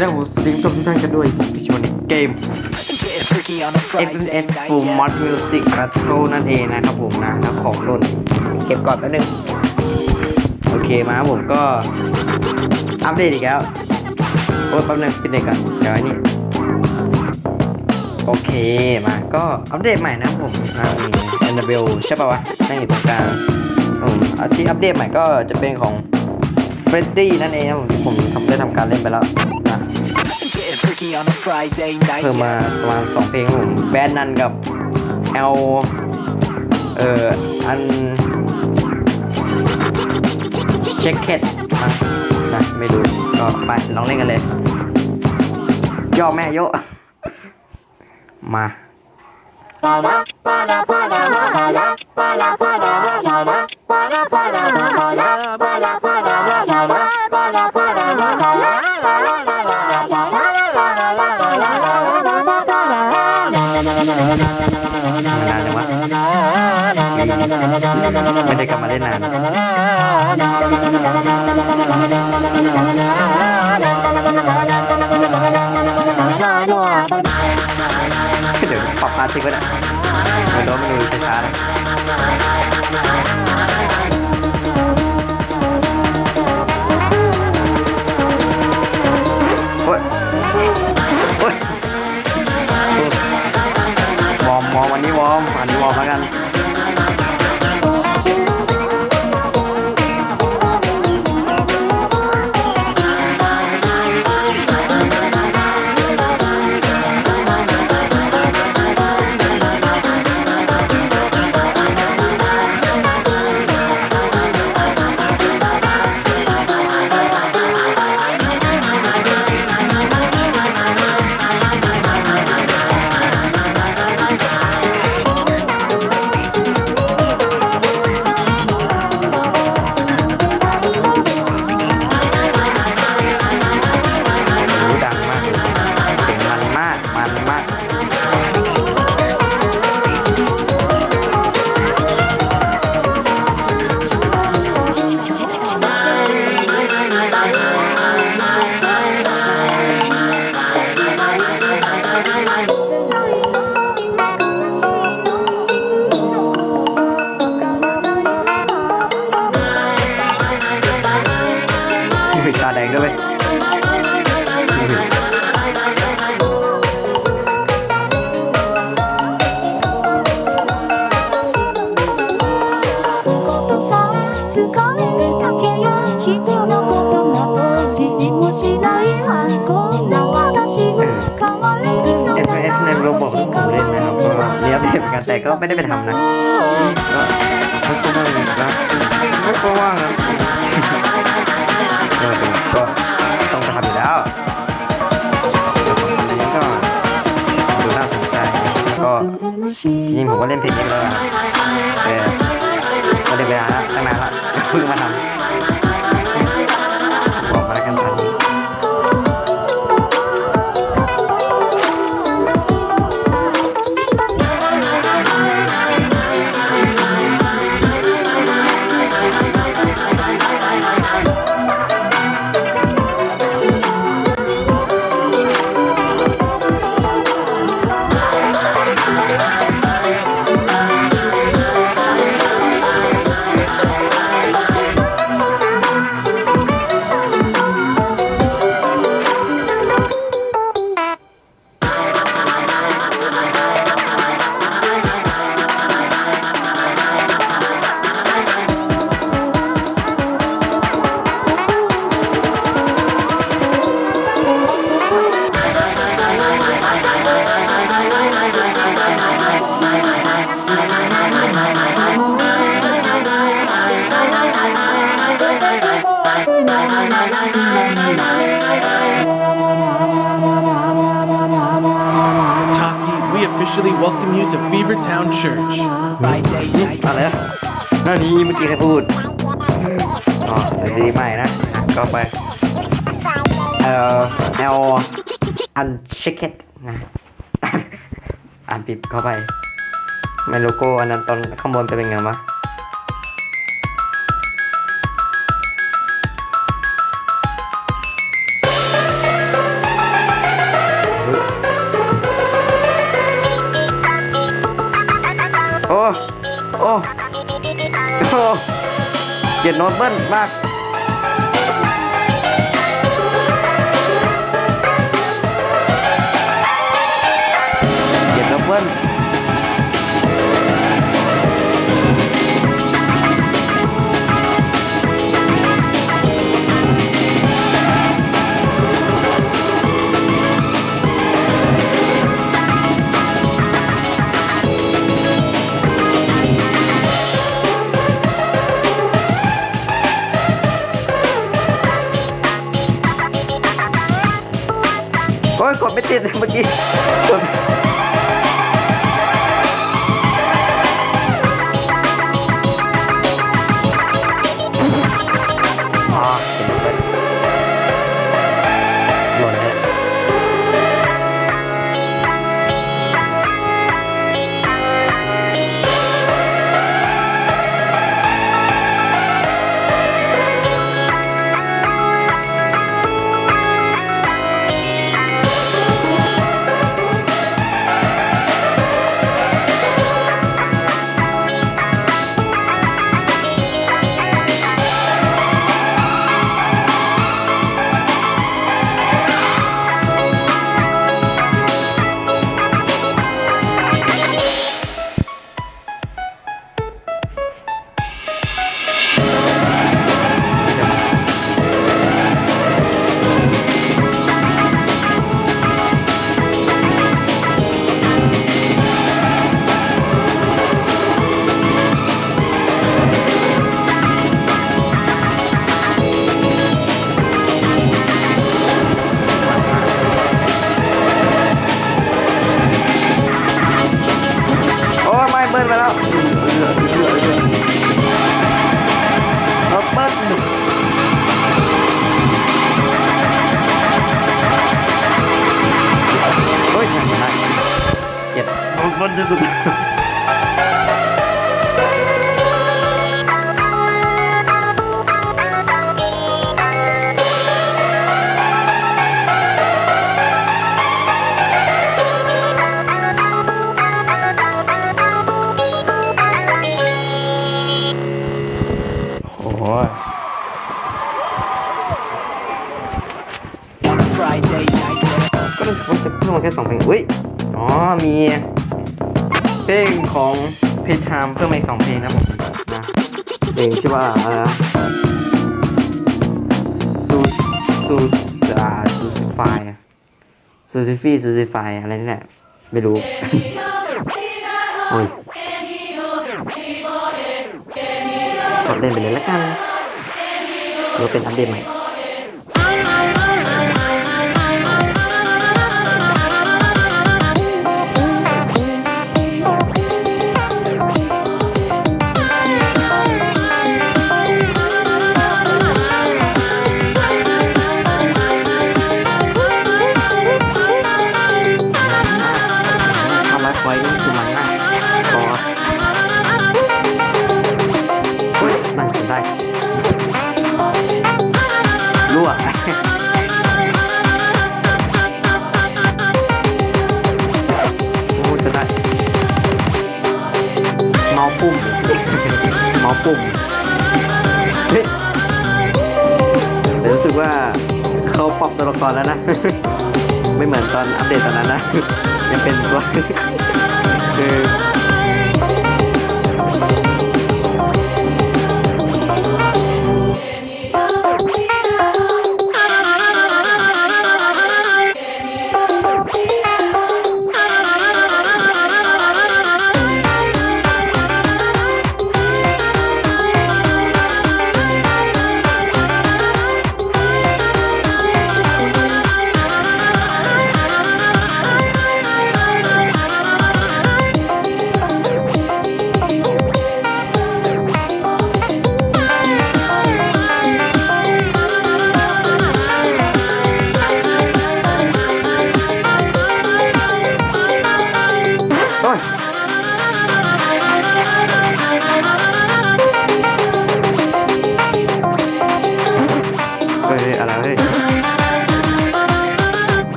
แล้วผมสวัสดีทุกท่านกันด้วยที่ชมในเกม Get freaky on a Friday FNS night, Full. Mod Music Battle นั่นเองนะครับผมนะแล้วของหล่นเก็บก่อนแป๊บนึง โอเคมาผมก็ อัปเดตอีกแล้วโอ้ยแป๊บนึงปิดเด็กก่อนเดี๋ยวไอ้นี่โอเคมาก็อัปเดตใหม่นะผมอ่ามีแอนนาเบลใช่ป่าวะนั่งอยู่ตรงกลางอืมอันที่อัปเดตใหม่ก็จะเป็นของเฟรดดี้นั่นเองครับผมที่ผมทำได้ทำการเล่นไปแล้วนะ เพิ่มมา yeah. ประมาณสองเพลงครับผมแบนนันกับเอลเอ่ออันเช็คเคทนะนะไม่รู้ก็ไปลองเล่นกันเลยย่อแม่โยะมา นานจังวะไม่ได้กลับมาเล่นนานเดี๋ยวปรับพาร์ททิ้งไว้นะไม่รู้ไม่รู้ช้าๆนะ ปิ กันแต่ก็ไม่ได้ไปทำนะก็ไม่ก็ว่างนะไม่ก็ว่างนะก็ดูก็ต้องไปทำอยู่แล้วอันนี้ก็ดูน่าสนใจก็จริงๆผมก็เล่นเพลงนี้ไปแล้วนะแต่ก็เล่นไปนานแล้วตั้งนานแล้วเพิ่งมาทำ we officially welcome you to Beavertown Church. Friday night. เอาแล้วหน้านี้เมื่อกี้ใครพูดอ๋อแต่ดีใหม่นะ ก็ไป เอ่อแนวอันเชคเก็ตนะอ่านปิดเข้าไป ไม่โลโก้อันนั้นตอนข้างบนจะเป็นไงวะ โอ้โอ้โอ้เกียดโน้ตเบิ้ลมากเกียดโน้ตเบิ้ล กดไม่ติดเมื่อกี้ รถเบิ้ลที่สุดโอ้ย Friday night. ก็รู้สึกว่าจะเพิ่มมาแค่สองเพลงอุ้ย อ๋อ มี เพลงของเพจไทม์เพิ่มมาอีกสองเพลงนะผมนะเพลงชื่อว่าอะไรนะซูซูอ่าซูซิฟายซูซิฟี่ซูซิฟายอะไรนี่แหละไม่รู้โอ้ยกดเล่นไปเลยละกันหรือเป็นอัปเดตใหม่ สึกว่าเขาปรับตัวละครแล้วนะ ไม่เหมือนตอนอัปเดตตอนนั้นนะ ยังเป็นตัวคือ โ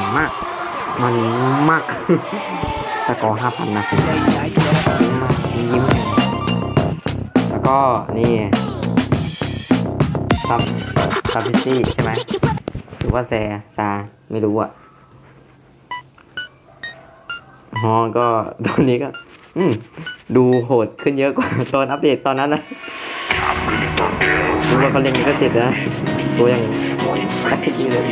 มันมาก มันมากสกอร์ห้าพันนะยิ้มมากยิ้มแล้วก็นี่ซับซับพิซซี่ใช่ไหมหรือว่าแซซาไม่รู้อะอ๋อก็ตอนนี้ก็ อืมดูโหดขึ้นเยอะกว่าตอนอัปเดตตอนนั้นนะรู้ว่าเขาเล่นก็ติดนะตัวอย่างแอคทีฟเลย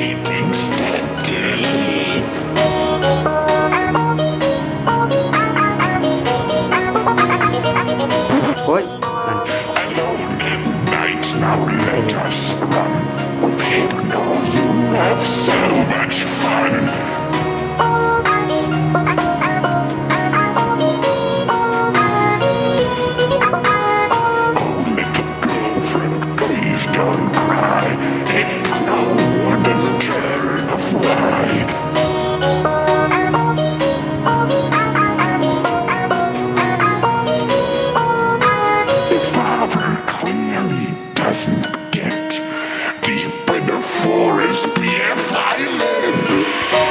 The father clearly doesn't get deep in the forest Thank you.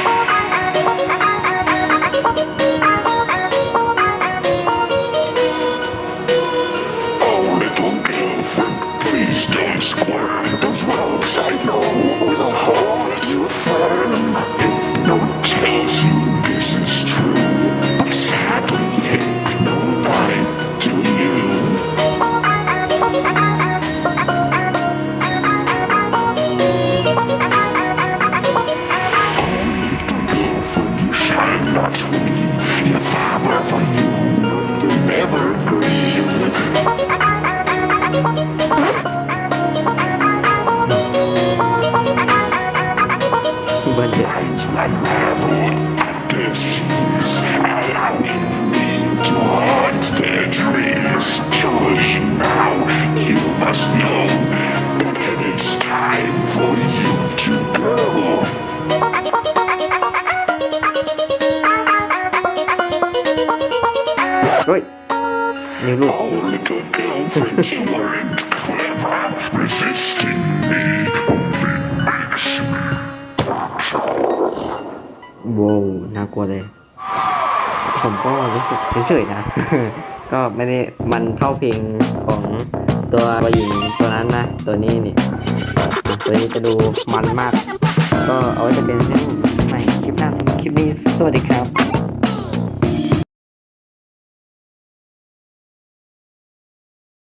their dreams. Surely now you must know that it is time for you to go. เฮ้ย นิ้วลูก Oh, little girlfriend, you weren't clever. Resisting me only makes me โว้วน่ากลัวเลย ผมก็รู้สึกเฉยๆนะ ก็ไม่ได้มันเข้าเพลงของตัวหญิงตัวนั้นนะ ตัวนี้นี่ตัวนี้จะดูมันมาก ก็เอาไว้จะเป็นเรื่องใหม่คลิปหน้าสำหรับคลิปนี้สวัสดีครับ